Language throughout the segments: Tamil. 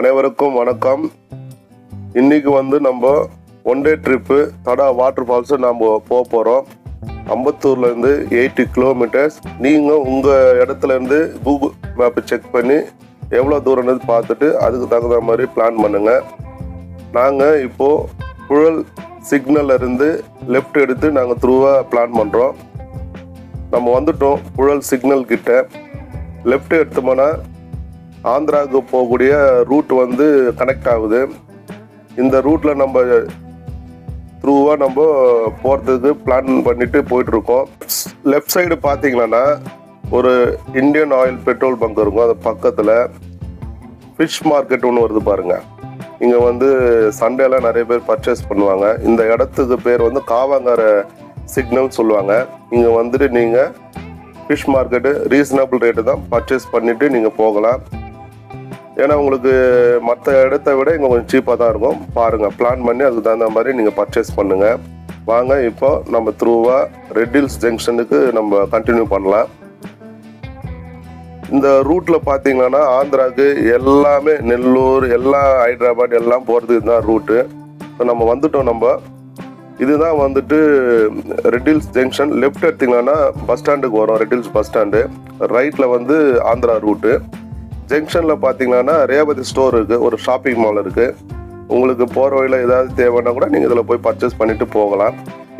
அனைவருக்கும் வணக்கம். இன்றைக்கி வந்து நம்ம one day trip Tada water falls நம்ம போக போகிறோம் அம்பத்தூர்லேருந்து எயிட்டி கிலோமீட்டர்ஸ் நீங்கள் உங்கள் இடத்துலேருந்து கூகுள் மேப்பை செக் பண்ணி எவ்வளோ தூரம்னு பார்த்துட்டு அதுக்கு தகுந்த மாதிரி பிளான் பண்ணுங்கள் நாங்கள் இப்போது புழல் சிக்னல்ல இருந்து லெஃப்ட் எடுத்து நாங்கள் த்ரூவாக பிளான் பண்ணுறோம் நம்ம வந்துட்டோம் புழல் சிக்னல் கிட்ட. லெஃப்ட் எடுத்தோம்னா ஆந்திராவுக்கு போகக்கூடிய ரூட் வந்து கனெக்ட் ஆகுது. இந்த ரூட்டில் நம்ம த்ரூவாக நம்ம போகிறதுக்கு பிளான் பண்ணிட்டு போயிட்டுருக்கோம். லெஃப்ட் சைடு பார்த்தீங்கன்னா ஒரு இந்தியன் ஆயில் பெட்ரோல் பங்க் இருக்கும். அது பக்கத்தில் ஃபிஷ் மார்க்கெட் ஒன்று வருது பாருங்கள் இங்கே வந்து சண்டேலாம் நிறைய பேர் பர்ச்சேஸ் பண்ணுவாங்க. இந்த இடத்துக்கு பேர் வந்து காவாங்கார சிக்னல் சொல்லுவாங்க. இங்கே வந்துட்டு நீங்கள் ஃபிஷ் மார்க்கெட்டு ரீசனபிள் ரேட்டு தான் பர்ச்சேஸ் பண்ணிவிட்டு நீங்கள் போகலாம். ஏன்னா உங்களுக்கு மற்ற இடத்த விட இங்கே கொஞ்சம் சீப்பாக தான் இருக்கும். பாருங்கள் பிளான் பண்ணி அதுக்கு தகுந்த மாதிரி நீங்கள் பர்ச்சேஸ் பண்ணுங்கள் வாங்க இப்போ நம்ம த்ரூவாக ரெட் ஹில்ஸ் ஜங்ஷனுக்கு நம்ம கண்டினியூ பண்ணலாம். இந்த ரூட்டில் பார்த்தீங்கன்னா ஆந்திராக்கு எல்லாமே நெல்லூர் எல்லாம் ஹைதராபாத் எல்லாம் போகிறதுக்கு தான் ரூட்டு இப்போ நம்ம வந்துட்டோம் நம்ம. இதுதான் வந்துட்டு ரெட்டில்ஸ் ஜங்ஷன் லெஃப்ட் எடுத்தீங்கன்னா பஸ் ஸ்டாண்டுக்கு வரும். ரெட்டில்ஸ் பஸ் ஸ்டாண்டு ரைட்டில் வந்து ஆந்திரா ரூட்டு ஜங்ஷனில் பார்த்தீங்கன்னா ரேவதி ஸ்டோர் இருக்குது ஒரு ஷாப்பிங் மால் இருக்குது உங்களுக்கு போகிற வழியில் ஏதாவது தேவைன்னா கூட நீங்கள் இதில் போய் பர்ச்சேஸ் பண்ணிவிட்டு போகலாம்.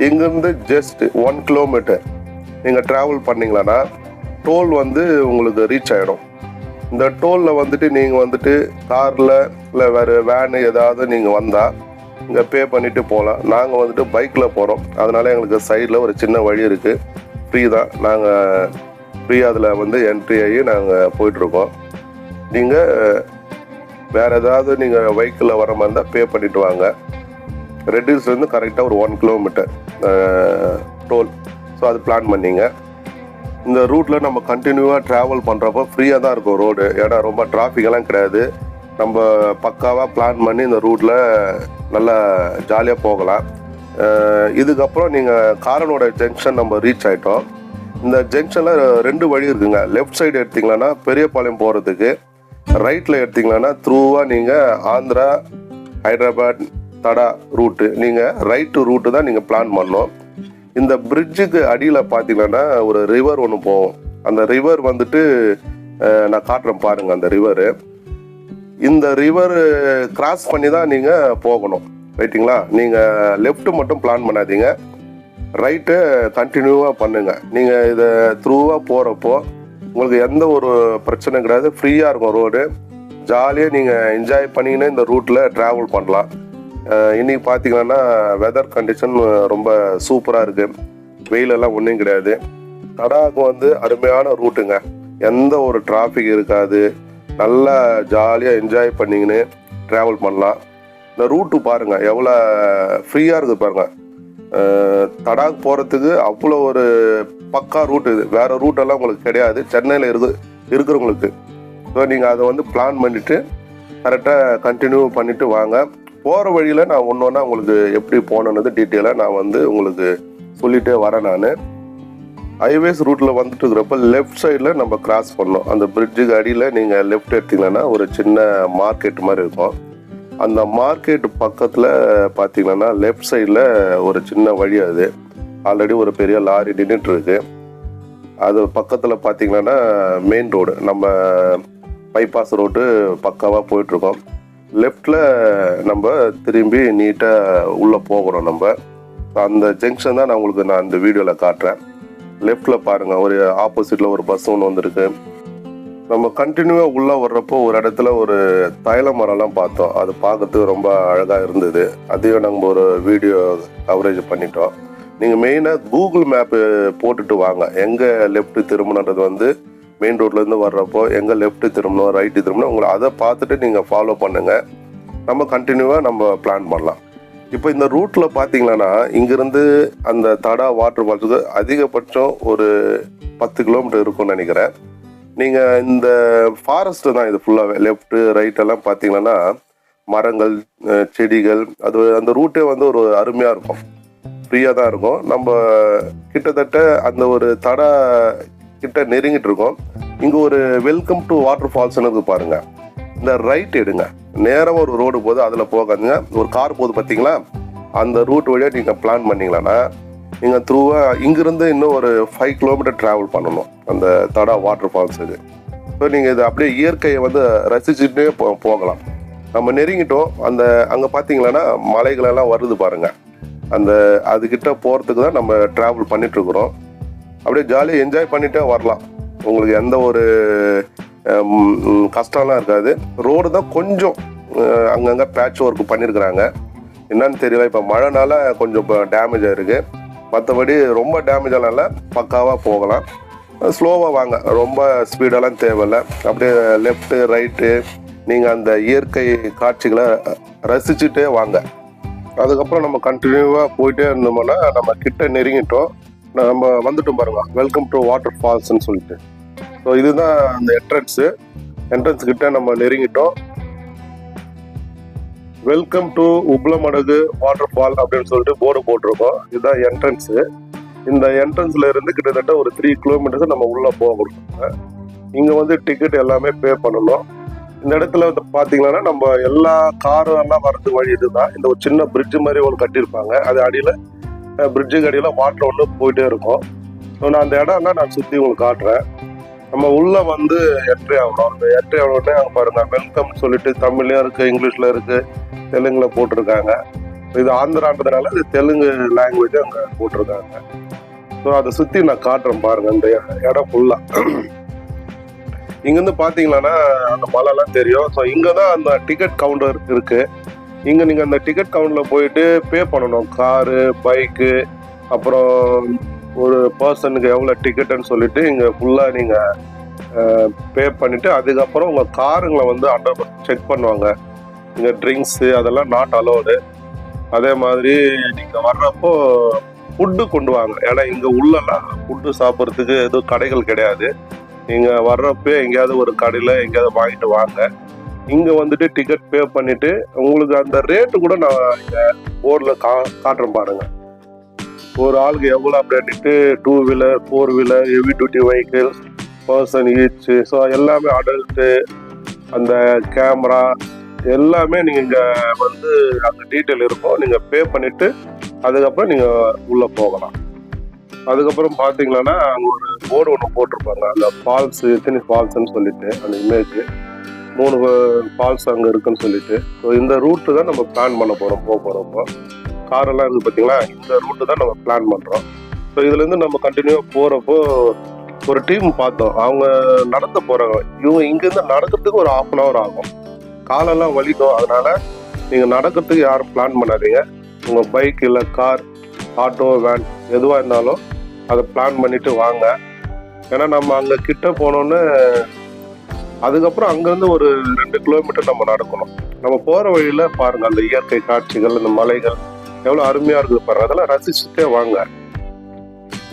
இங்கேருந்து ஜஸ்ட் ஒன் கிலோமீட்டர் நீங்கள் ட்ராவல் பண்ணீங்கன்னா டோல் வந்து உங்களுக்கு ரீச் ஆகிடும் இந்த டோலில் வந்துட்டு நீங்கள் வந்துட்டு காரில் இல்லை வேறு வேனு ஏதாவது நீங்கள் வந்தால் இங்கே பே பண்ணிவிட்டு போகலாம். நாங்கள் வந்துட்டு பைக்கில் போகிறோம் அதனால் எங்களுக்கு சைடில் ஒரு சின்ன வழி இருக்குது ஃப்ரீ தான். நாங்கள் ஃப்ரீ அதில் வந்து என்ட்ரி ஆகி நாங்கள் போயிட்டுருக்கோம் நீங்கள் வேறு ஏதாவது நீங்கள் வெஹிக்கிளில் வர மாதிரி இருந்தால் பே பண்ணிட்டு வாங்க. ரெட்டில்ஸ்லேருந்து கரெக்டாக ஒரு ஒன் கிலோமீட்டர் டோல் ஸோ அது பிளான் பண்ணிங்க. இந்த ரூட்டில் நம்ம கண்டினியூவாக ட்ராவல் பண்ணுறப்போ ஃப்ரீயாக தான் இருக்கும் ரோடு ஏன்னா ரொம்ப டிராஃபிக்கெல்லாம் கிடையாது. நம்ம பக்காவாக பிளான் பண்ணி இந்த ரூட்டில் நல்லா ஜாலியாக போகலாம். இதுக்கப்புறம் நீங்கள் காரனோட ஜங்ஷன் நம்ம ரீச் ஆகிட்டோம் இந்த ஜங்ஷனில் ரெண்டு வழி இருக்குங்க. லெஃப்ட் சைடு எடுத்திங்கன்னா பெரியபாளையம் போகிறதுக்கு ரைட்டில் எடுத்திங்கன்னா த்ரூவாக நீங்கள் ஆந்திரா ஹைதராபாத் தடா ரூட்டு நீங்கள் ரைட்டு ரூட்டு தான் நீங்கள் பிளான் பண்ணோம் இந்த பிரிட்ஜுக்கு அடியில் பார்த்தீங்கன்னா ஒரு ரிவர் ஒன்று போகும். அந்த ரிவர் வந்துட்டு நான் காட்டுறேன் பாருங்கள் அந்த ரிவரு இந்த ரிவர் கிராஸ் பண்ணி தான் நீங்கள் போகணும். ரைட்டுங்களா நீங்கள் லெஃப்ட்டு மட்டும் பிளான் பண்ணாதீங்க. ரைட்டு கண்டினியூவாக பண்ணுங்கள் நீங்கள் இதை த்ரூவாக போகிறப்போ உங்களுக்கு எந்த ஒரு பிரச்சனையும் கிடையாது. ஃப்ரீயாக இருக்கும் ரோடு ஜாலியாக நீங்கள் என்ஜாய் பண்ணிக்கின்னு இந்த ரூட்டில் ட்ராவல் பண்ணலாம். இன்றைக்கி இன்னைக்கு பார்த்தீங்கன்னா வெதர் கண்டிஷன் ரொம்ப சூப்பராக இருக்குது வெயிலெல்லாம் ஒன்றும் கிடையாது. தடாகம் வந்து அருமையான ரூட்டுங்க எந்த ஒரு டிராஃபிக் இருக்காது. நல்லா ஜாலியாக என்ஜாய் பண்ணிக்கின்னு ட்ராவல் பண்ணலாம். இந்த ரூட்டு பாருங்கள் எவ்வளோ ஃப்ரீயாக இருக்குது பாருங்கள் தடாக் போகிறதுக்கு அவ்வளோ ஒரு பக்கா ரூட் இது. வேறு ரூட்டெல்லாம் உங்களுக்கு கிடையாது. சென்னையில் இருக்கு இருக்கிறவங்களுக்கு. ஸோ நீங்கள் அதை வந்து பிளான் பண்ணிவிட்டு கரெக்டாக கண்டினியூ பண்ணிவிட்டு வாங்க. போகிற வழியில் நான் ஒன்று ஒன்றா உங்களுக்கு எப்படி போகணுன்னு டீட்டெயிலாக நான் வந்து உங்களுக்கு சொல்லிகிட்டே வரேன் நான். ஹைவேஸ் ரூட்டில் வந்துட்டு இருக்கிறப்ப லெஃப்ட் சைடில் நம்ம கிராஸ் பண்ணோம் அந்த பிரிட்ஜுக்கு அடியில் நீங்கள் லெஃப்ட் எடுத்தீங்கன்னா ஒரு சின்ன மார்க்கெட் மாதிரி இருக்கும். அந்த மார்க்கெட் பக்கத்தில் பார்த்தீங்கன்னா லெஃப்ட் சைடில் ஒரு சின்ன வழி அது. ஆல்ரெடி ஒரு பெரிய லாரி நின்றுட்டுருக்கு அது பக்கத்தில் பார்த்தீங்கன்னா மெயின் ரோடு நம்ம பைபாஸ் ரோடு பக்காவாக போயிட்டுருக்கோம். லெஃப்டில் நம்ம திரும்பி நீட்டாக உள்ளே போகணும் நம்ம. அந்த ஜங்ஷன் தான் நான் உங்களுக்கு நான் அந்த வீடியோவில் காட்டுறேன். லெஃப்டில் பாருங்கள் ஒரு ஆப்போசிட்டில் ஒரு பஸ் ஒன்று வந்திருக்கு. நம்ம கண்டினியூவாக உள்ளே வர்றப்போ ஒரு இடத்துல ஒரு தைல மரம்லாம் பார்த்தோம். அது பார்க்கறதுக்கு ரொம்ப அழகாக இருந்தது. அதையும் நம்ம ஒரு வீடியோ கவரேஜ் பண்ணிட்டோம். நீங்கள் மெயினாக கூகுள் மேப்பு போட்டுட்டு வாங்க. எங்கே லெஃப்ட்டு திரும்பணுன்றது வந்து மெயின் ரோட்லேருந்து வர்றப்போ எங்கே லெஃப்ட்டு திரும்பணும் ரைட்டு திரும்பணும் உங்களை அதை பார்த்துட்டு நீங்கள் ஃபாலோ பண்ணுங்கள் நம்ம கண்டினியூவாக நம்ம பிளான் பண்ணலாம். இப்போ இந்த ரூட்டில் பார்த்தீங்கன்னா இங்கேருந்து அந்த தடா வாட்டர் ஃபால்ஸுக்கு அதிகபட்சம் ஒரு பத்து கிலோமீட்டர் இருக்கும்னு நினைக்கிறேன். நீங்கள் இந்த ஃபாரஸ்ட் தான் இது ஃபுல்லாகவே லெஃப்ட்டு ரைட் எல்லாம் பார்த்தீங்கன்னா மரங்கள் செடிகள் அது அந்த ரூட்டே வந்து ஒரு அருமையாக இருக்கும். ஃப்ரீயாக தான் இருக்கும். நம்ம கிட்டத்தட்ட அந்த ஒரு தடை கிட்ட நெருங்கிட்டு இருக்கோம். இங்கே ஒரு வெல்கம் டு வாட்டர் ஃபால்ஸ்னு இருக்குது பாருங்கள் இந்த ரைட் எடுங்க. நேரமாக ஒரு ரோடு போகுது அதில் போகாதுங்க. ஒரு கார் போகுது பார்த்தீங்களா அந்த ரூட் வழியாக நீங்கள் பிளான் பண்ணீங்களான்னா நீங்கள் த்ரூவாக இங்கிருந்து இன்னும் ஒரு ஃபைவ் கிலோமீட்டர் ட்ராவல் பண்ணணும். அந்த தடா வாட்டர் ஃபால்ஸுக்கு ஸோ நீங்கள் இது அப்படியே இயற்கையை வந்து ரசிச்சுட்டே போ போகலாம். நம்ம நெருங்கிட்டோம். அந்த அங்கே பார்த்தீங்களன்னா மலைகளெல்லாம் வருது பாருங்கள் அந்த அதுக்கிட்ட போகிறதுக்கு தான் நம்ம ட்ராவல் பண்ணிகிட்ருக்குறோம் அப்படியே ஜாலியாக என்ஜாய் பண்ணிகிட்டே வரலாம். உங்களுக்கு எந்த ஒரு கஷ்டம்லாம் இருக்காது. ரோடு தான் கொஞ்சம் அங்கங்கே பேட்ச் ஒர்க் பண்ணியிருக்கிறாங்க என்னன்னு தெரியல. இப்போ மழைனால கொஞ்சம் டேமேஜ் ஆயிருக்கு. மற்றபடி ரொம்ப டேமேஜ் ஆனால இல்லை. பக்காவாக போகலாம். ஸ்லோவாக வாங்க. ரொம்ப ஸ்பீடெல்லாம் தேவையில்லை. அப்படியே லெஃப்ட்டு ரைட்டு நீங்கள் அந்த இயற்கை காட்சிகளை ரசிச்சுட்டே வாங்க. அதுக்கப்புறம் நம்ம கண்டினியூவாக போயிட்டே இருந்தோம்னா நம்ம கிட்ட நெருங்கிட்டோம். நம்ம வந்துட்டோம் பாருங்க. வெல்கம் டு வாட்டர் ஃபால்ஸ்ன்னு சொல்லிட்டு. ஸோ இதுதான் அந்த என்ட்ரன்ஸு என்ட்ரன்ஸ் கிட்ட நம்ம நெருங்கிட்டோம். Welcome to Ubbalamadugu water fall அப்படின்னு சொல்லிட்டு போர்டு போட்டிருக்கோம். இதுதான் என்ட்ரன்ஸு இந்த என்ட்ரன்ஸ்ல இருந்து கிட்டத்தட்ட ஒரு த்ரீ கிலோமீட்டர்ஸ் நம்ம உள்ள கொடுப்பாங்க இங்க வந்து டிக்கெட் எல்லாமே பே பண்ணணும். இந்த இடத்துல வந்து பாத்தீங்கன்னா நம்ம எல்லா காரும் எல்லாம் வரதுக்கு வழி இதுதான். இந்த ஒரு சின்ன பிரிட்ஜ் மாதிரி ஒன்று கட்டியிருப்பாங்க. அது அடியில பிரிட்ஜுக்கு அடியில் வாட்டர் ஒன்று போயிட்டே இருக்கும். ஸோ நான் அந்த இடம்லாம் நான் சுற்றி உங்களுக்கு காட்டுறேன். நம்ம உள்ள வந்து என்ட்ரி ஆகணும். அந்த என்ட்ரி ஆகணுன்னே அங்கே பாருங்க. வெல்கம் சொல்லிட்டு தமிழ்லயும் இருக்கு இங்கிலீஷ்ல இருக்கு தெலுங்குல போட்டிருக்காங்க. இது ஆந்திரான்றதுனால இது தெலுங்கு லாங்குவேஜ் அங்கே போட்டிருக்காங்க. ஸோ அதை சுற்றி நான் காட்டுறேன் பாருங்க இந்த இடம் ஃபுல்லாக இங்கேருந்து பார்த்தீங்கன்னா அந்த மலைலாம் தெரியும். ஸோ இங்கே தான் அந்த டிக்கெட் கவுண்டர் இருக்கு. இங்கே நீங்கள் அந்த டிக்கெட் கவுண்டரில் போயிட்டு பே பண்ணணும். காரு பைக்கு அப்புறம் ஒரு பர்சனுக்கு எவ்வளோ டிக்கெட்டுன்னு சொல்லிட்டு இங்கே ஃபுல்லாக நீங்கள் பே பண்ணிவிட்டு அதுக்கப்புறம் உங்கள் காருங்களை வந்து அண்டர் செக் பண்ணுவாங்க. இங்கே ட்ரிங்க்ஸு அதெல்லாம் நாட் அலோடு அதே மாதிரி நீங்கள் வர்றப்போ ஃபுட்டு கொண்டு வாங்க. ஏன்னா இங்கே உள்ளலாம் ஃபுட்டு சாப்பிட்றதுக்கு எதுவும் கடைகள் கிடையாது. நீங்கள் வர்றப்போ எங்கேயாவது ஒரு கடையில் எங்கேயாவது வாங்கிட்டு வாங்க. இங்கே வந்துட்டு டிக்கெட் பே பண்ணிவிட்டு உங்களுக்கு அந்த ரேட்டு கூட நான் இங்கே போர்டில் கா காட்டுறேன் பாருங்கள் ஒரு ஆளுக்கு எவ்வளோ அப்படின்ட்டு two wheeler four wheeler heavy duty vehicles person each so எல்லாமே அடல்ட்டு அந்த கேமரா எல்லாமே நீங்கள் இங்கே வந்து அந்த டீட்டெயில் இருக்கும். நீங்கள் பே பண்ணிவிட்டு அதுக்கப்புறம் நீங்கள் உள்ளே போகலாம். அதுக்கப்புறம் பார்த்தீங்கன்னா அங்கே ஒரு போர்டு ஒன்று போட்டிருப்பாங்க. அந்த ஃபால்ஸ் எத்தனை ஃபால்ஸ்ன்னு சொல்லிட்டு அந்த இமேஜ் மூணு ஃபால்ஸ் அங்கே இருக்குன்னு சொல்லிட்டு. ஸோ இந்த ரூட்டு தான் நம்ம பிளான் பண்ண போகிறோம் போக போகிறோம் காரெல்லாம் இருக்குது பார்த்தீங்களா இந்த ரூட்டு தான் நம்ம பிளான் பண்ணுறோம் ஸோ இதுலேருந்து நம்ம கண்டினியூவாக போகிறப்போ ஒரு டீம் பார்த்தோம். அவங்க நடந்து போகிறாங்க இவங்க இங்கேருந்து நடக்கிறதுக்கு ஒரு ஆஃப் அன் ஹவர் ஆகும். காலெல்லாம் வலிக்கும். அதனால நீங்கள் நடக்கிறதுக்கு யாரும் பிளான் பண்ணாதீங்க. உங்கள் பைக் இல்லை கார் ஆட்டோ வேன் எதுவாக இருந்தாலும் அதை பிளான் பண்ணிட்டு வாங்க. ஏன்னா நம்ம அங்கே கிட்ட போனோன்னு அதுக்கப்புறம் அங்கேருந்து ஒரு ரெண்டு கிலோமீட்டர் நம்ம நடக்கணும். நம்ம போகிற வழியில் பாருங்கள் அந்த இயற்கை காட்சிகள் அந்த மலைகள் எவ்வளோ அருமையாக இருக்குது பாரு. அதெல்லாம் ரசிச்சுட்டே வாங்க.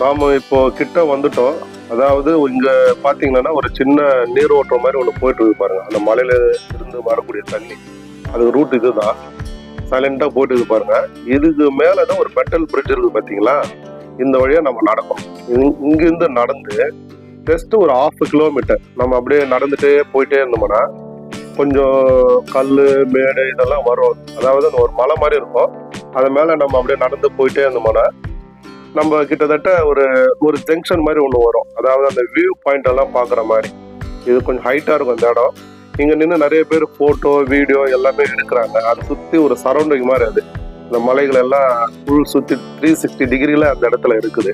நாம் இப்போ கிட்ட வந்துட்டோம். அதாவது இங்கே பார்த்தீங்கன்னா ஒரு சின்ன நீரோட்டம் மாதிரி ஒன்று போயிட்டு இருக்கு பாருங்க. அந்த மலையில இருந்து வரக்கூடிய தண்ணி. அது ரூட் இதுதான். சைலண்டாக போயிட்டு இருக்கு பாருங்க. இதுக்கு மேலதான் ஒரு மெட்டல் பிரிட்ஜ் இருக்குது பார்த்தீங்களா இந்த வழியாக நம்ம நடக்கும் இங்கேருந்து நடந்து ஜஸ்ட் ஒரு ஆஃப் கிலோமீட்டர் நம்ம அப்படியே நடந்துட்டே போயிட்டே இருந்தோம்னா கொஞ்சம் கல் மேடு இதெல்லாம் வரும். அதாவது அந்த ஒரு மலை மாதிரி இருக்கும். அது மேலே நம்ம அப்படியே நடந்து போயிட்டே இருந்தோம்னா நம்ம கிட்டத்தட்ட ஒரு ஒரு ஜங்ஷன் மாதிரி ஒன்று வரும். அதாவது அந்த வியூ பாயிண்ட் எல்லாம் பார்க்குற மாதிரி. இது கொஞ்சம் ஹைட்டாக இருக்கும் இந்த இடம். இங்கே நின்று நிறைய பேர் ஃபோட்டோ வீடியோ எல்லாமே எடுக்கிறாங்க. அதை சுற்றி ஒரு சரௌண்டிங் மாதிரி அது. இந்த மலைகள் எல்லாம் ஃபுல் சுற்றி த்ரீ சிக்ஸ்டி டிகிரியில் அந்த இடத்துல இருக்குது.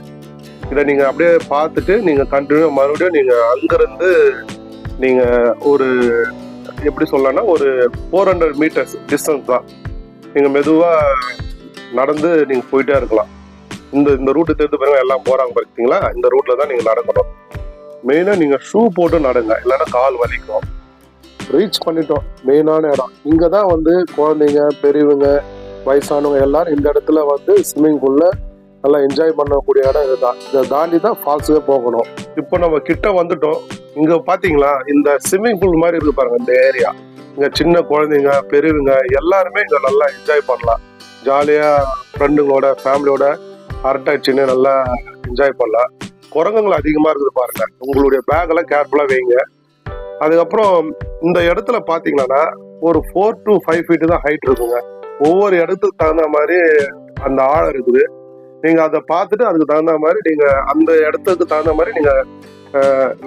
இதை நீங்கள் அப்படியே பார்த்துட்டு நீங்கள் கண்டினியூ மறுபடியும் நீங்கள் அங்கேருந்து நீங்கள் ஒரு எப்படி சொல்லலாம்னா ஒரு ஃபோர் ஹண்ட்ரட் மீட்டர்ஸ் டிஸ்டன்ஸ் தான். நீங்கள் மெதுவாக நடந்து நீங்கள் போயிட்டே இருக்கலாம். இந்த இந்த ரூட்டு தெரிந்து பாருங்க எல்லாம் போகிறாங்க பார்த்தீங்களா? இந்த ரூட்டில் தான் நீங்கள் நடக்கணும். மெயினாக நீங்கள் ஷூ போட்டு நடங்க இல்லைன்னா கால் வலிக்கும். ரீச் பண்ணிட்டோம் மெயினான இடம். இங்கே தான் வந்து குழந்தைங்க பெரியவங்க வயசானவங்க எல்லாரும் இந்த இடத்துல வந்து ஸ்விம்மிங் பூலில் நல்லா என்ஜாய் பண்ணக்கூடிய இடம் இதுதான். இதை தாண்டி தான் ஃபால்ஸுக்கே போகணும். இப்போ நம்ம கிட்ட வந்துட்டோம். இங்கே பார்த்தீங்களா? இந்த ஸ்விம்மிங் பூல் மாதிரி இருக்கு பாருங்க இந்த ஏரியா இங்கே சின்ன குழந்தைங்க பெரியவங்க எல்லாருமே இங்கே நல்லா என்ஜாய் பண்ணலாம். ஜாலியாக ஃப்ரெண்டுங்களோட ஃபேமிலியோட அரட்டை அடிச்சுன்னு நல்லா என்ஜாய் பண்ணலாம். குரங்குகள் அதிகமாக இருக்குது பாருங்கள் உங்களுடைய பேக்கெல்லாம் கேர்ஃபுல்லாக வைங்க. அதுக்கப்புறம் இந்த இடத்துல பார்த்தீங்கன்னா ஒரு ஃபோர் டு ஃபைவ் ஃபீட்டு தான் ஹைட் இருக்குங்க. ஒவ்வொரு இடத்துக்கு தகுந்த மாதிரி அந்த ஆழம் இருக்குது. நீங்கள் அதை பார்த்துட்டு அதுக்கு தகுந்த மாதிரி நீங்கள் அந்த இடத்துக்கு தகுந்த மாதிரி நீங்கள்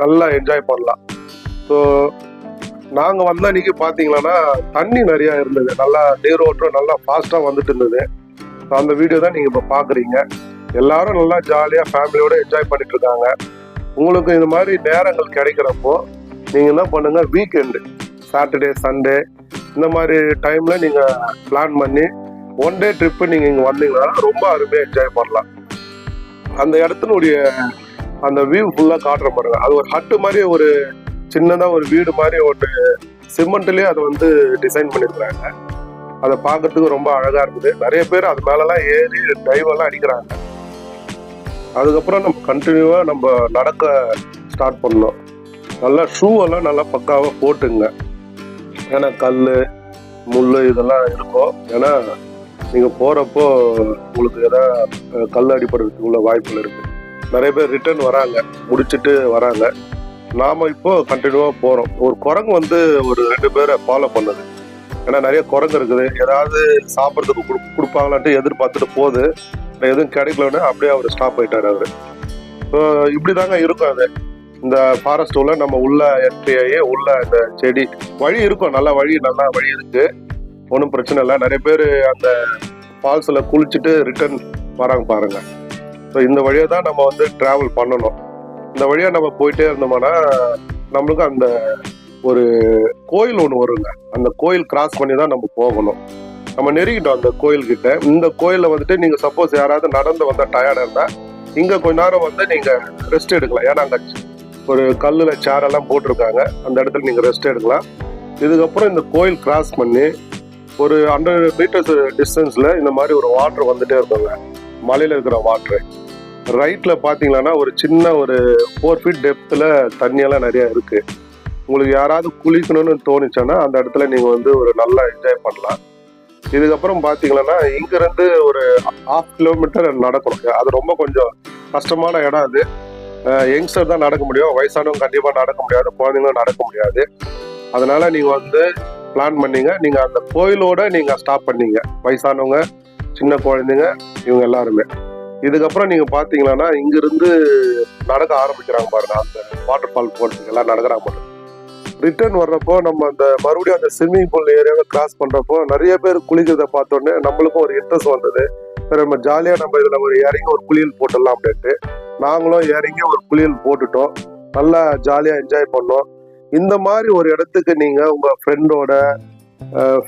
நல்லா என்ஜாய் பண்ணலாம். ஸோ நாங்க வந்த அன்னைக்கு பாத்தீங்கன்னா தண்ணி நிறைய இருந்தது. நல்லா நீரோட்டம் நல்லா ஃபாஸ்டா வந்துட்டு இருந்தது. அந்த வீடியோ தான் நீங்க இப்ப பாக்குறீங்க. எல்லாரும் நல்லா ஜாலியா ஃபேமிலியோட என்ஜாய் பண்ணிட்டு இருக்காங்க. உங்களுக்கு இந்த மாதிரி நேரங்கள் கிடைக்கிறப்போ நீங்க என்ன பண்ணுங்க வீக்கெண்டு சாட்டர்டே சண்டே இந்த மாதிரி டைம்ல நீங்க பிளான் பண்ணி ஒன் டே ட்ரிப்பு நீங்க இங்க வந்தீங்கன்னா ரொம்ப அருமையா என்ஜாய் பண்ணலாம். அந்த இடத்தினுடைய அந்த வியூ ஃபுல்லா காட்டுற பாருங்க அது ஒரு ஹட்டு மாதிரி ஒரு சின்னதா ஒரு வீடு மாதிரி ஒரு சிமெண்ட்லயே அதை வந்து டிசைன் பண்ணிருக்கிறாங்க. அதை பார்க்கறதுக்கு ரொம்ப அழகா இருக்குது. நிறைய பேர் அது மேலலாம் ஏறி டைவ் எல்லாம் அடிக்கிறாங்க. அதுக்கப்புறம் நம்ம கண்டினியூவா நம்ம நடக்க ஸ்டார்ட் பண்ணோம். நல்லா ஷூவெல்லாம் நல்லா பக்காவாக போட்டுங்க. ஏன்னா கல் முள் இதெல்லாம் இருக்கும். ஏன்னா நீங்கள் போகிறப்போ உங்களுக்கு எதாவது கல் அடிப்படுறதுக்கு உள்ள வாய்ப்புகள் இருக்குது நிறைய பேர் ரிட்டர்ன் வராங்க. முடிச்சிட்டு வராங்க. நாம இப்போ கண்டினியூவா போறோம். ஒரு குரங்கு வந்து ஒரு ரெண்டு பேரை ஃபாலோ பண்ணுது. ஏன்னா நிறைய குரங்கு இருக்குது. ஏதாவது சாப்பிட்றதுக்கு கொடுப்பாங்களான்ட்டு எதிர்பார்த்துட்டு போகுது. எதுவும் கிடைக்கலன்னு அப்படியே அவர் ஸ்டாப் ஆயிட்டார் அவர். ஸோ இப்படிதாங்க இருக்கும் அது. இந்த ஃபாரஸ்ட் உள்ள நம்ம உள்ள என்ட்ரி ஆகி உள்ள இந்த செடி. வழி இருக்கும். நல்ல வழி நல்லா வழி இருக்கு. ஒன்றும் பிரச்சனை இல்லை. நிறைய பேர் அந்த ஃபால்ஸில் குளிச்சுட்டு ரிட்டர்ன் வராங்க பாருங்க. ஸோ இந்த வழியை தான் நம்ம வந்து ட்ராவல் பண்ணணும். இந்த வழியாக நம்ம போயிட்டே இருந்தோம்னா நம்மளுக்கு அந்த ஒரு கோயில் ஒன்று வருங்க. அந்த கோயில் கிராஸ் பண்ணி தான் நம்ம போகணும். நம்ம நெருங்கிட்டோம் அந்த கோயில்கிட்ட. இந்த கோயிலில் வந்துட்டு நீங்கள் சப்போஸ் யாராவது நடந்து வந்தால் டயர்டாக இருந்தால் இங்கே கொஞ்ச நேரம் வந்து நீங்கள் ரெஸ்ட் எடுக்கலாம். ஏன்னா அங்கே ஒரு கல்லில் சேரெல்லாம் போட்டிருக்காங்க. அந்த இடத்துல நீங்கள் ரெஸ்ட் எடுக்கலாம். இதுக்கப்புறம் இந்த கோயில் கிராஸ் பண்ணி ஒரு ஹண்ட்ரட் மீட்டர்ஸ் டிஸ்டன்ஸில் இந்த மாதிரி ஒரு வாட்ரு வந்துட்டே இருக்குங்க. மலையில் இருக்கிற வாட்ரு ரைட்டில் பார்த்தீங்கன்னா ஒரு சின்ன ஒரு ஃபோர் ஃபீட் டெப்த்தில் தண்ணியெல்லாம் நிறையா இருக்குது உங்களுக்கு யாராவது குளிக்கணும்னு தோணுச்சுன்னா அந்த இடத்துல நீங்கள் வந்து ஒரு நல்லா என்ஜாய் பண்ணலாம். இதுக்கப்புறம் பார்த்தீங்கன்னா இங்கேருந்து ஒரு ஹாஃப் கிலோமீட்டர் நடக்கணும். அது ரொம்ப கொஞ்சம் கஷ்டமான இடம் அது. யங்ஸ்டர் தான் நடக்க முடியும். வயசானவங்க கண்டிப்பாக நடக்க முடியாது. குழந்தைங்களும் நடக்க முடியாது. அதனால் நீங்கள் வந்து பிளான் பண்ணீங்க. நீங்கள் அந்த கோயிலோட நீங்கள் ஸ்டாப் பண்ணீங்க. வயசானவங்க சின்ன குழந்தைங்க இவங்க எல்லாருமே. இதுக்கப்புறம் நீங்கள் பார்த்தீங்கன்னா இங்கிருந்து நடக்க ஆரம்பிக்கிறாங்க பாருங்க அந்த வாட்டர் ஃபால் போகிறதுக்கு எல்லாம் நடக்கிறாங்க பாருங்க. ரிட்டர்ன் வர்றப்போ நம்ம அந்த மறுபடியும் அந்த ஸ்விம்மிங் பூல் ஏரியாவை கிராஸ் பண்றப்போ நிறைய பேர் குளிக்கிறத பார்த்தோன்னே நம்மளுக்கும் ஒரு இன்ட்ரெஸ்ட் வந்தது. நம்ம ஜாலியாக நம்ம இதில் ஒரு இறங்கி ஒரு குளியல் போட்டுடலாம் அப்படின்ட்டு. நாங்களும் இறங்கி ஒரு குளியல் போட்டுட்டோம். நல்லா ஜாலியாக என்ஜாய் பண்ணோம். இந்த மாதிரி ஒரு இடத்துக்கு நீங்கள் உங்கள் ஃப்ரெண்டோட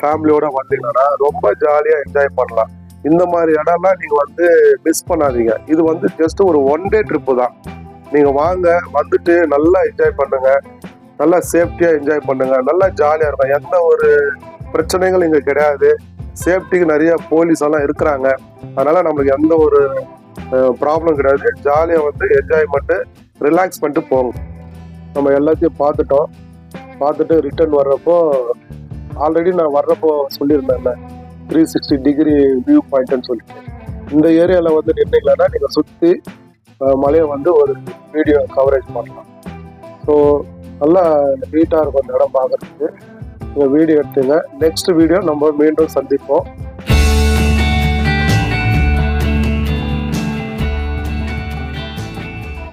ஃபேமிலியோட வந்தீங்கன்னா ரொம்ப ஜாலியாக என்ஜாய் பண்ணலாம். இந்த மாதிரி இடம்லாம் நீங்கள் வந்து மிஸ் பண்ணாதீங்க. இது வந்து ஜஸ்ட் ஒரு ஒன் டே ட்ரிப்பு தான். நீங்கள் வாங்க வந்துட்டு நல்லா என்ஜாய் பண்ணுங்க. நல்லா சேஃப்டியாக என்ஜாய் பண்ணுங்க. நல்லா ஜாலியாக இருக்கும் எந்த ஒரு பிரச்சனைகளும் இங்கே கிடையாது. சேஃப்டிக்கு நிறைய போலீஸ் எல்லாம் இருக்கிறாங்க. அதனால நம்மளுக்கு எந்த ஒரு ப்ராப்ளம் கிடையாது. ஜாலியாக வந்து என்ஜாய் பண்ணிட்டு ரிலாக்ஸ் பண்ணிட்டு போங்க. நம்ம எல்லாத்தையும் பார்த்துட்டோம். பார்த்துட்டு ரிட்டர்ன் வர்றப்போ ஆல்ரெடி நான் வர்றப்போ சொல்லியிருந்தேன்ல. த்ரீ சிக்ஸ்டி டிகிரி வியூ பாயிண்ட்னு சொல்லிட்டு. இந்த ஏரியாவில் வந்து நின்னீங்கன்னா நீங்கள் சுற்றி மலையை வந்து ஒரு வீடியோ கவரேஜ் பண்ணலாம். ஸோ நல்லா நீட்டாக இருக்கும் அந்த இடம் பார்க்குறதுக்கு நீங்கள் வீடியோ எடுத்துங்க. நெக்ஸ்ட் வீடியோ நம்ம மீண்டும் சந்திப்போம்.